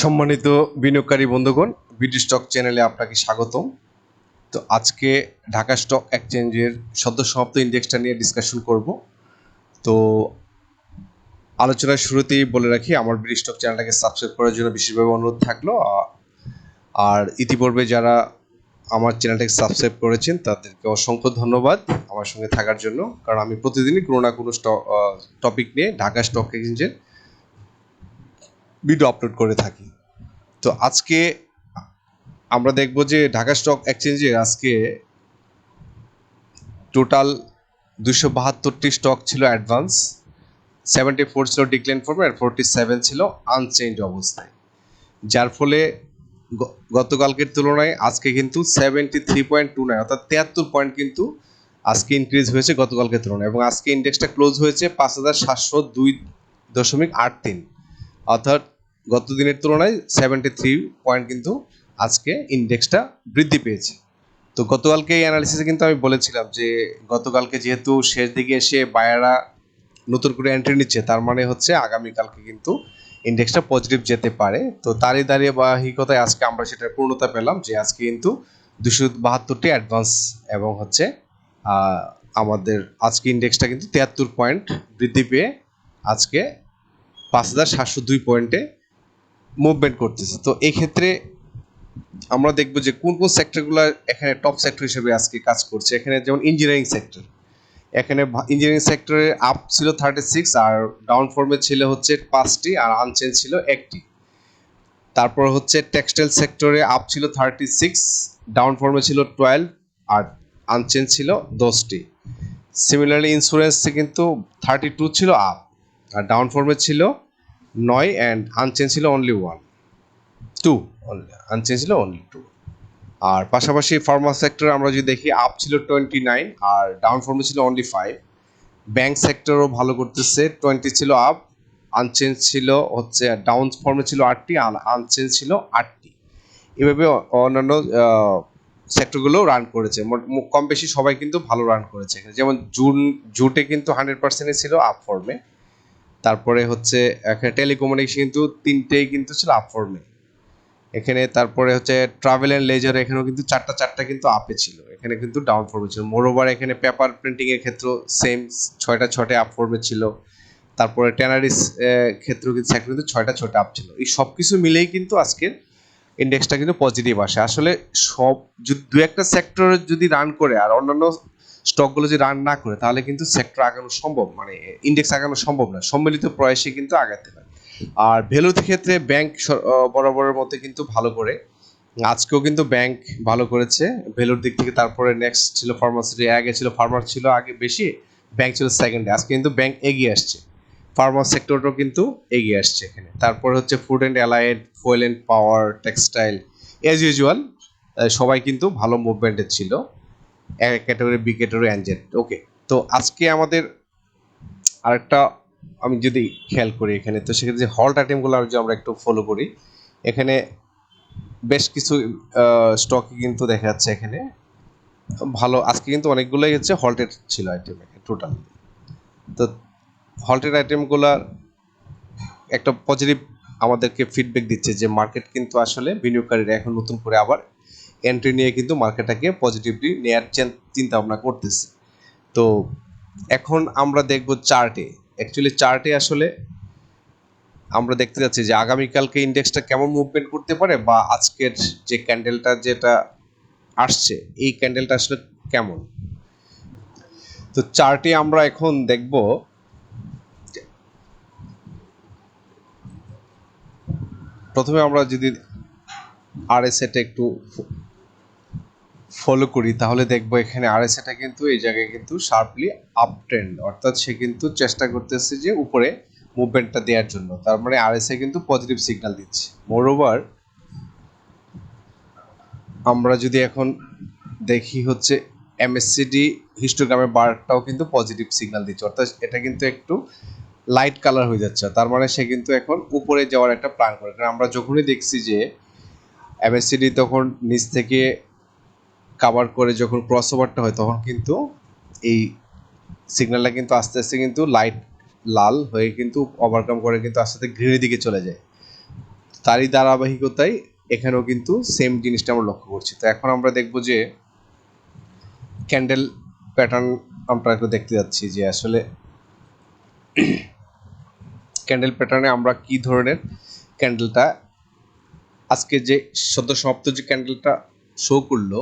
সম্মানিত বিনিয়োগকারী বন্ধুগণ, বিডি স্টক চ্যানেলে আপনাকে স্বাগতম। তো আজকে ঢাকা স্টক এক্সচেঞ্জের সদ্য সমাপ্ত ইন্ডেক্সটা নিয়ে ডিসকাশন করব। তো আলোচনার শুরুতেই বলে রাখি, আমার বিডি স্টক চ্যানেলটাকে সাবস্ক্রাইব করার জন্য বিশেষভাবে অনুরোধ থাকল। আর ইতিপূর্বে যারা আমার চ্যানেলটাকে সাবস্ক্রাইব করেছেন, তাদেরকে অসংখ্য ধন্যবাদ আমার সঙ্গে থাকার জন্য। কারণ আমি প্রতিদিনই কোনো না কোনো স্টক টপিক নিয়ে ঢাকা স্টক এক্সচেঞ্জের ভিডিও আপলোড করে থাকি। তো আজকে আমরা দেখব যে ঢাকা স্টক এক্সচেঞ্জে আজকে টোটাল দুশো বাহাত্তরটি স্টক ছিল অ্যাডভান্স সেভেন্টি ফোর ছিল ডিক্লাইন ফর্মে আর ফোরটি সেভেন ছিল আনচেঞ্জ অবস্থায়। যার ফলে গতকালকের তুলনায় আজকে কিন্তু seventy three point two nine অর্থাৎ তিয়াত্তর পয়েন্ট কিন্তু আজকে ইনক্রিজ হয়েছে গতকালকের তুলনায় এবং আজকে ইন্ডেক্সটা ক্লোজ হয়েছে পাঁচ হাজার সাতশো দুই দশমিক আট তিন, অর্থাৎ গত দিনের তুলনায় সেভেন্টি থ্রি পয়েন্ট কিন্তু আজকে ইন্ডেক্সটা বৃদ্ধি পেয়েছে। তো গতকালকে এই অ্যানালিসিসে কিন্তু আমি বলেছিলাম যে গতকালকে যেহেতু শেষ দিকে এসে বায়ারা নতুন করে এন্ট্রি নিচ্ছে, তার মানে হচ্ছে আগামীকালকে কিন্তু ইন্ডেক্সটা পজিটিভ যেতে পারে। তো তারই দাঁড়িয়ে বাহিকতায় আজকে আমরা সেটার পূর্ণতা পেলাম যে আজকে কিন্তু দুশো বাহাত্তরটি অ্যাডভান্স এবং হচ্ছে আমাদের আজকে ইন্ডেক্সটা কিন্তু তিয়াত্তর পয়েন্ট বৃদ্ধি পেয়ে আজকে পাঁচ হাজার সাতশো দুই পয়েন্টে মুভমেন্ট করতেছে। তো এই ক্ষেত্রে আমরা দেখব যে কোন কোন সেক্টরগুলো এখানে টপ সেক্টর হিসেবে আজকে কাজ করছে। এখানে যেমন ইঞ্জিনিয়ারিং সেক্টর এখানে ইঞ্জিনিয়ারিং সেক্টরে আপ ছিল থার্টি সিক্স আর ডাউন ফর্মে ছিল হচ্ছে পাঁচটি আর আনচেঞ্জ ছিল একটি। তারপর হচ্ছে টেক্সটাইল সেক্টরে আপ ছিল থার্টি সিক্স ডাউন ফর্মে ছিল টুয়েলভ আর আনচেঞ্জ ছিল দশটি। সিমিলারলি ইন্স্যুরেন্সে কিন্তু থার্টি টু ছিল আপ আর ডাউন ফর্মে ছিল নয় অ্যান্ড আনচেঞ্জ ছিল অনলি ওয়ান টু আনচেঞ্জ ছিল অনলি টু আর পাশাপাশি ফার্মা সেক্টর আমরা যদি দেখি আপ ছিল টোয়েন্টি নাইন আর ডাউন ফর্মে ছিল অনলি ফাইভ ব্যাংক সেক্টরও ভালো করতেছে টোয়েন্টি ছিল আপ আনচেঞ্জ ছিল হচ্ছে ডাউন ফর্মে ছিল আটটি আনচেঞ্জ ছিল আটটি। এভাবে অন্যান্য সেক্টরগুলো রান করেছে। কম বেশি সবাই কিন্তু ভালো রান করেছে। যেমন জুন, জুটে কিন্তু হান্ড্রেড পার্সেন্টে ছিল আপ ফর্মে তারপরে হচ্ছে, এখানে টেলিকমিউনিকেশন কিন্তু তিনটেই কিন্তু ছিল আপ ফর্মে এখানে তারপরে হচ্ছে ট্রাভেল অ্যান্ড লেজার এখানেও কিন্তু চারটা চারটা কিন্তু আপে ছিল। এখানে কিন্তু ডাউন ফর্মে ছিল। মোরোভার এখানে পেপার প্রিন্টিং এর ক্ষেত্রে সেম ছয়টা ছয়টা আপ ফর্মে ছিল। তারপরে ট্যানারিস ক্ষেত্রেও কিন্তু সেক্টর কিন্তু ছয়টা ছয়টা আপ ছিল। এই সব কিছু মিলেই কিন্তু আজকের ইন্ডেক্সটা কিন্তু পজিটিভ আসে। আসলে সব দু একটা সেক্টর যদি রান করে আর অন্যান্য স্টকগুলো যদি রান না করে তাহলে কিন্তু সেক্টর আগানো সম্ভব মানে ইন্ডেক্স আগানো সম্ভব না। সম্মিলিত প্রয়াসে কিন্তু আগাতে হয় আর ভ্যালুর ক্ষেত্রে ব্যাংক বরাবরের মধ্যে কিন্তু ভালো করে। আজকেও কিন্তু ব্যাংক ভালো করেছে। ভ্যালুর দিক থেকে তারপরে নেক্সট ছিল ফার্মাসিটি আগে ছিল ফার্মার ছিল আগে বেশি ব্যাংক ছিল সেকেন্ডে আজকে কিন্তু ব্যাংক এগিয়ে আসছে। ফার্মা সেক্টরটাও কিন্তু এগিয়ে আসছে এখানে। তারপরে হচ্ছে food and allied fuel and power textile as usual সবাই কিন্তু ভালো মুভমেন্টে ছিল। ক্যাটাগরি বি ক্যাটাগরি অ্যাঞ্জেট ওকে তো আজকে আমাদের আরেকটা আমি যদি খেয়াল করি এখানে, তো সেক্ষেত্রে যে হল্ট আইটেমগুলো যদি আমরা একটু ফলো করি, এখানে বেশ কিছু স্টকই কিন্তু দেখা যাচ্ছে এখানে। ভালো, আজকে কিন্তু অনেকগুলোই হচ্ছে হল্টেড ছিল আইটেম টোটাল তো হল্টেড আইটেমগুলোর একটা পজিটিভ আমাদেরকে ফিডব্যাক দিচ্ছে যে মার্কেট কিন্তু আসলে বিনিয়োগকারীরা এখন নতুন করে আবার এন্ট্রি নিয়ে কিন্তু মার্কেটটাকে পজিটিভলি নেয়ার চিন- চিন্তা ভাবনা করতেছে। তো এখন আমরা দেখব চার্টে অ্যাকচুয়ালি চার্টে আসলে আমরা দেখতে যাচ্ছি যে আগামীকালকে ইন্ডেক্সটা কেমন মুভমেন্ট করতে পারে বা আজকের যে ক্যান্ডেলটা যেটা আসছে, এই ক্যান্ডেলটা আসলে কেমন? তো চার্টে আমরা এখন দেখব প্রথমে আমরা যদি আর এস একটু ফলো করি, তাহলে দেখব এখানে আর এস এটা কিন্তু এই জায়গায় কিন্তু শার্পলি আপ ট্রেন্ড অর্থাৎ সে কিন্তু চেষ্টা করতেছে যে উপরে মুভমেন্টটা দেওয়ার জন্য। তার মানে আর এস কিন্তু পজিটিভ সিগন্যাল দিচ্ছে। মোরওভার আমরা যদি এখন দেখি হচ্ছে এমএসসিডি হিস্টোগ্রামের বারটাও কিন্তু পজিটিভ সিগন্যাল দিচ্ছে, অর্থাৎ এটা কিন্তু একটু লাইট কালার হয়ে যাচ্ছে। তার মানে সে কিন্তু এখন উপরে যাওয়ার একটা প্ল্যান করে। কারণ আমরা যখনই দেখছি যে এমএসসিডি তখন নিচ থেকে কাভার করে যখন ক্রস ওভারটা হয়, তখন কিন্তু এই সিগন্যালটা কিন্তু আস্তে আস্তে কিন্তু লাইট লাল হয়ে কিন্তু ওভারকাম করে কিন্তু আস্তে আস্তে গ্রিনের দিকে চলে যায়। তারই ধারাবাহিকতায় এখানেও কিন্তু সেম জিনিসটা আমরা লক্ষ্য করছি। তো এখন আমরা দেখব যে ক্যান্ডেল প্যাটার্ন আমরা একটু দেখতে যাচ্ছি যে আসলে ক্যান্ডেল প্যাটার্নে আমরা কি ধরনের ক্যান্ডেলটা আজকে যে সদ্য সমাপ্ত যে ক্যান্ডেলটা শো করল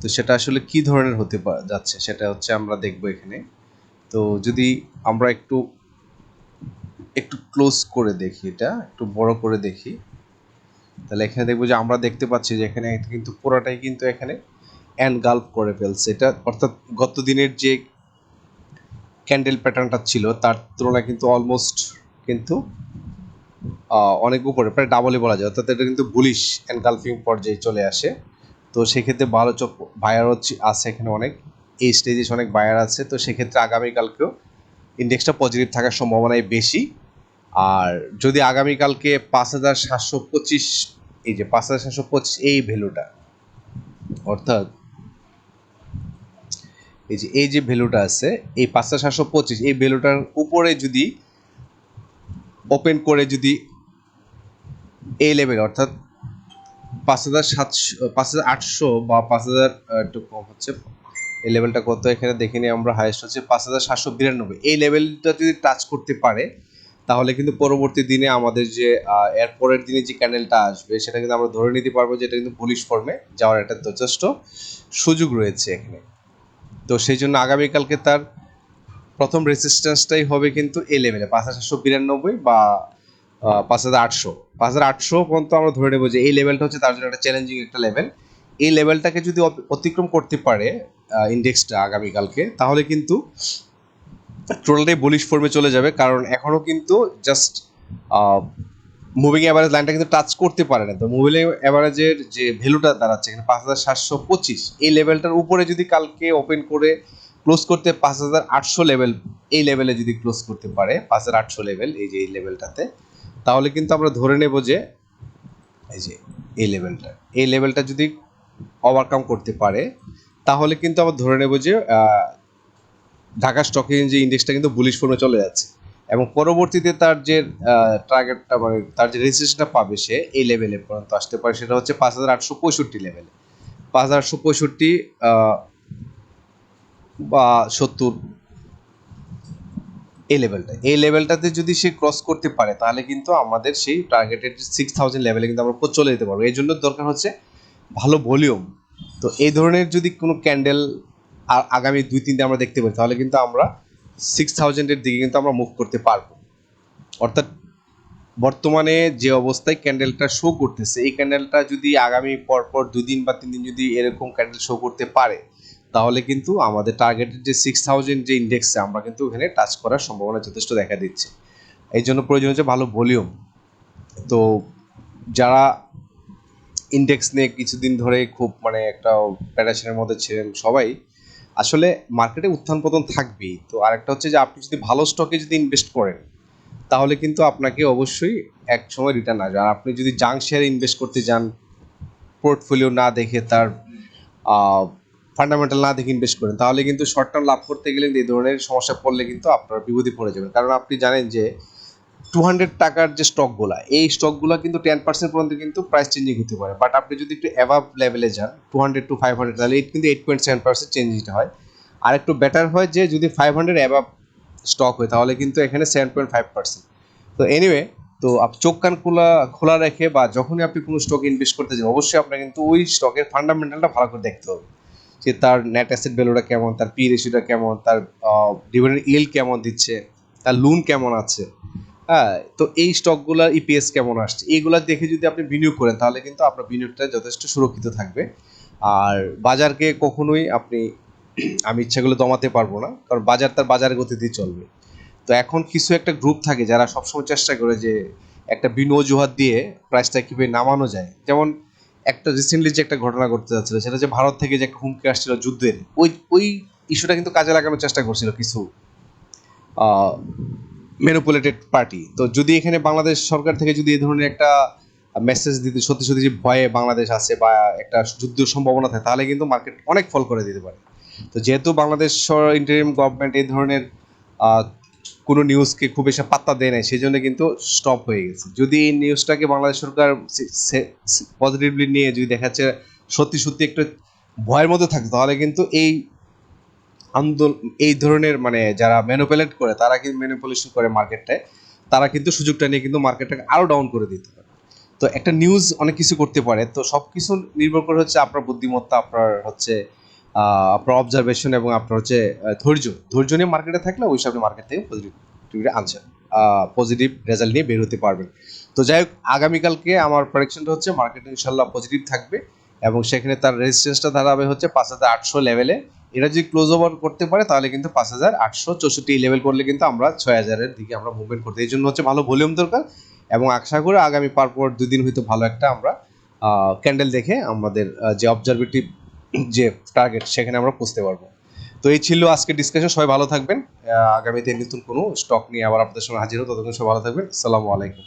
তো সেটা আসলে কি ধরনের হতে যাচ্ছে সেটা হচ্ছে আমরা দেখব এখানে। তো যদি আমরা একটু একটু ক্লোজ করে দেখি এটা, একটু বড় করে দেখি, তাহলে এখানে দেখব যে আমরা দেখতে পাচ্ছি যে এখানে কিন্তু পুরোটাই কিন্তু এখানে এনগাল্প করে ফেলছে। এটা অর্থাৎ গত দিনের যে ক্যান্ডেল প্যাটার্নটা ছিল, তার তুলনায় কিন্তু অলমোস্ট কিন্তু অনেক উপরে, প্রায় ডাবলই বলা যায়। অর্থাৎ এটা কিন্তু বুলিশ এনগালফিং পর্যায়ে চলে আসে। তো সেক্ষেত্রে ভালো চোখ বায়ার আছে এখানে অনেক। এই স্টেজে অনেক বায়ার আছে। তো সেক্ষেত্রে আগামীকালকেও ইন্ডেক্সটা পজিটিভ থাকার সম্ভাবনাই বেশি। আর যদি আগামীকালকে পাঁচ হাজার সাতশো পঁচিশ, এই যে পাঁচ হাজার সাতশো পঁচিশ এই ভ্যালুটা অর্থাৎ এই যে এই যে ভ্যালুটা আছে, এই পাঁচ হাজার সাতশো পঁচিশ, এই ভ্যালুটার উপরে যদি ওপেন করে যদি এই লেভেল অর্থাৎ পাঁচ হাজার সাতশো পাঁচ হাজার আটশো বা পাঁচ হাজার একটু কম হচ্ছে। এই লেভেলটা কত? এখানে দেখে নিই আমরা হাইয়েস্ট হচ্ছে পাঁচ হাজার সাতশো বিরানব্বই। এই লেভেলটা যদি টাচ করতে পারে তাহলে কিন্তু পরবর্তী দিনে আমাদের যে আহ, এর পরের দিনে যে ক্যান্ডেলটা আসবে সেটা কিন্তু আমরা ধরে নিতে পারব যে এটা কিন্তু বুলিশ ফর্মে যাওয়ার একটা যথেষ্ট সুযোগ রয়েছে এখানে। তো সেই জন্য আগামীকালকে তার প্রথম রেজিস্ট্যান্সটাই হবে কিন্তু এই লেভেলে পাঁচ হাজার সাতশো বিরানব্বই বা পাঁচ হাজার আটশো। পাঁচ হাজার আটশো পর্যন্ত আমরা ধরে নেব যে এই লেভেলটা হচ্ছে তার জন্য একটা চ্যালেঞ্জিং একটা লেভেল এই লেভেলটাকে যদি অতিক্রম করতে পারে ইন্ডেক্সটা আগামীকালকে, তাহলে কিন্তু টোটালটাই বলিশ ফর্মে চলে যাবে। কারণ এখনও কিন্তু জাস্ট মুভিং অ্যাভারেজ লাইনটা কিন্তু টাচ করতে পারে না। তো মুভিং অ্যাভারেজের যে ভ্যালুটা দাঁড়াচ্ছে, এখানে পাঁচ হাজার সাতশো পঁচিশ। এই লেভেলটার উপরে যদি কালকে ওপেন করে ক্লোজ করতে পাঁচ হাজার আটশো লেভেল এই লেভেলে যদি ক্লোজ করতে পারে, পাঁচ হাজার আটশো লেভেল এই যে এই লেভেলটাতে তাহলে কিন্তু আমরা ধরে নেব যে, এই যে এই লেভেলটা এই লেভেলটা যদি ওভারকাম করতে পারে, তাহলে কিন্তু আমরা ধরে নেব যে ঢাকা স্টক এক্সচেঞ্জ ইন্ডেক্সটা কিন্তু বুলিশ ফর্মে চলে যাচ্ছে। এবং পরবর্তীতে তার যে টার্গেটটা মানে তার যে রেজিস্ট্রেশনটা পাবে সে এই লেভেলে পর্যন্ত আসতে পারে। সেটা হচ্ছে পাঁচ হাজার আটশো পঁয়ষট্টি লেভেলে পাঁচ হাজার আটশো পঁয়ষট্টি বা সত্তর এই লেভেলটা এই লেভেলটাতে যদি সে ক্রস করতে পারে, তাহলে কিন্তু আমাদের সেই টার্গেটেড সিক্স থাউজেন্ড লেভেলে কিন্তু আমরা চলে যেতে পারব। এই জন্য দরকার হচ্ছে ভালো ভলিউম তো এই ধরনের যদি কোনো ক্যান্ডেল আর আগামী দুই তিনটে আমরা দেখতে পাই তাহলে কিন্তু আমরা সিক্স থাউজেন্ডের দিকে কিন্তু আমরা মুভ করতে পারব। অর্থাৎ বর্তমানে যে অবস্থায় ক্যান্ডেলটা শো করতেছে, এই ক্যান্ডেলটা যদি আগামী পরপর দুই দিন বা তিন দিন যদি এরকম ক্যান্ডেল শো করতে পারে তাহলে কিন্তু আমাদের টার্গেটেড যে সিক্স থাউজেন্ড যে ইন্ডেক্সে আমরা কিন্তু এখানে টাচ করার সম্ভাবনা যথেষ্ট দেখা দিচ্ছে। এই জন্য প্রয়োজন হচ্ছে ভালো ভলিউম তো যারা ইন্ডেক্স নিয়ে কিছুদিন ধরে খুব মানে একটা প্যারাশনের মধ্যে ছিলেন সবাই, আসলে মার্কেটে উত্থান পতন থাকবেই। তো আরেকটা হচ্ছে যে আপনি যদি ভালো স্টকে যদি ইনভেস্ট করেন, তাহলে কিন্তু আপনাকে অবশ্যই এক সময় রিটার্ন আসবে। আর আপনি যদি জাঙ্ক শেয়ারে ইনভেস্ট করতে যান পোর্টফোলিও না দেখে তার ফান্ডামেন্টাল না দেখে ইনভেস্ট করেন, তাহলে কিন্তু শর্ট টার্ম লাভ করতে গেলে এই ধরনের সমস্যা পড়লে কিন্তু আপনার বিপদে পড়ে যাবেন। কারণ আপনি জানেন যে টু হান্ড্রেড টাকার যে স্টকগুলো এই স্টকগুলো কিন্তু টেন পার্সেন্ট পর্যন্ত কিন্তু প্রাইস চেঞ্জিং হতে পারে। বাট আপনি যদি একটু অ্যাভাব লেভেলে যান two hundred two five hundred তাহলে কিন্তু eight point seven percent change হয়। আর একটু বেটার হয় যে যদি ফাইভ হান্ড্রেড অ্যাভাব স্টক হয়, তাহলে কিন্তু এখানে সেভেন পয়েন্ট ফাইভ পার্সেন্ট তো এনিওয়ে তো আপ চোখ কান খোলা খোলা রেখে বা যখনই আপনি কোনো স্টকে ইনভেস্ট করতে যান, অবশ্যই আপনার কিন্তু ওই স্টকের ফান্ডামেন্টালটা ভালো করে দেখতে হবে। যে তার নেট অ্যাসেট ভ্যালুটা কেমন, তার পি রেশিওটা কেমন, তার ডিভিডেন্ড ইল কেমন দিচ্ছে, তার লোন কেমন আছে হ্যাঁ? তো এই স্টকগুলোর ইপিএস কেমন আসছে এইগুলা দেখে যদি আপনি বিনিয়োগ করেন, তাহলে কিন্তু আপনার বিনিয়োগটা যথেষ্ট সুরক্ষিত থাকবে। আর বাজারকে কখনোই আপনি, আমি ইচ্ছাগুলো দমাতে পারব না, কারণ বাজার তার বাজারের গতিতেই চলবে। তো এখন কিছু একটা গ্রুপ থাকে যারা সবসময় চেষ্টা করে যে একটা বিন দিয়ে প্রাইসটা কীভাবে নামানো যায়। যেমন একটা রিসেন্টলি যে একটা ঘটনা ঘটতে যাচ্ছিল, সেটা যে ভারত থেকে যে একটা হুমকি আসছিল যুদ্ধের, ওই ওই ইস্যুটা কিন্তু কাজে লাগানোর চেষ্টা করছিল কিছু ম্যানিপুলেটেড পার্টি তো যদি এখানে বাংলাদেশ সরকার থেকে যদি এই ধরনের একটা মেসেজ দিতে, সত্যি সত্যি যে ভয়ে বাংলাদেশ আছে বা একটা যুদ্ধের সম্ভাবনা থাকে, তাহলে কিন্তু মার্কেট অনেক ফল করে দিতে পারে। তো যেহেতু বাংলাদেশ ইন্টারিম গভর্নমেন্ট এই ধরনের কোনো নিউজকে খুব বেশি পাত্তা দেয় নাই সেই জন্য কিন্তু স্টপ হয়ে গেছে। যদি এই নিউজটাকে বাংলাদেশ সরকার পজিটিভলি নিয়ে যদি দেখা যাচ্ছে সত্যি সত্যি একটু ভয়ের মধ্যে থাকে, তাহলে কিন্তু এই আন্দোলন এই ধরনের মানে যারা ম্যানুপুলেট করে, তারা কিন্তু ম্যানুপুলেশন করে মার্কেটটায় তারা কিন্তু সুযোগটা নিয়ে কিন্তু মার্কেটটাকে আরও ডাউন করে দিতে পারে। তো একটা নিউজ অনেক কিছু করতে পারে, তো সব কিছু নির্ভর করে হচ্ছে আপনার বুদ্ধিমত্তা, আপনার হচ্ছে আপনার অবজারভেশন এবং আপনার হচ্ছে ধৈর্য। ধৈর্য নিয়ে মার্কেটে থাকলে ওই আপনি মার্কেট থেকে পজিটিভ আনছেন পজিটিভ রেজাল্ট নিয়ে বের হতে পারবেন। তো যাই হোক, আগামীকালকে আমার প্রেডিকশনটা হচ্ছে মার্কেট ইনশাল্লাহ পজিটিভ থাকবে এবং সেখানে তার রেজিস্ট্যান্সটা দাঁড়াবে হচ্ছে পাঁচ হাজার আটশো লেভেলে এটা যদি ক্লোজ ওভার করতে পারে, তাহলে কিন্তু পাঁচ হাজার আটশো চৌষট্টি লেভেল করলে কিন্তু আমরা ছয় হাজারের দিকে আমরা মুভমেন্ট করতে এই জন্য হচ্ছে ভালো ভলিউম দরকার এবং আশা করে আগামী পারপর দুদিন হয়তো ভালো একটা আমরা ক্যান্ডেল দেখে আমাদের যে অবজারভেটিভ যে টার্গেট সেখানে আমরা পুষতে পারব। তো এই ছিল আজকে ডিসকাশন সবাই ভালো থাকবেন। আগামীতে নতুন কোনো স্টক নিয়ে আবার আপনাদের সঙ্গে হাজির হতো ততক্ষণ সবাই ভালো থাকবেন। আসসালামু আলাইকুম।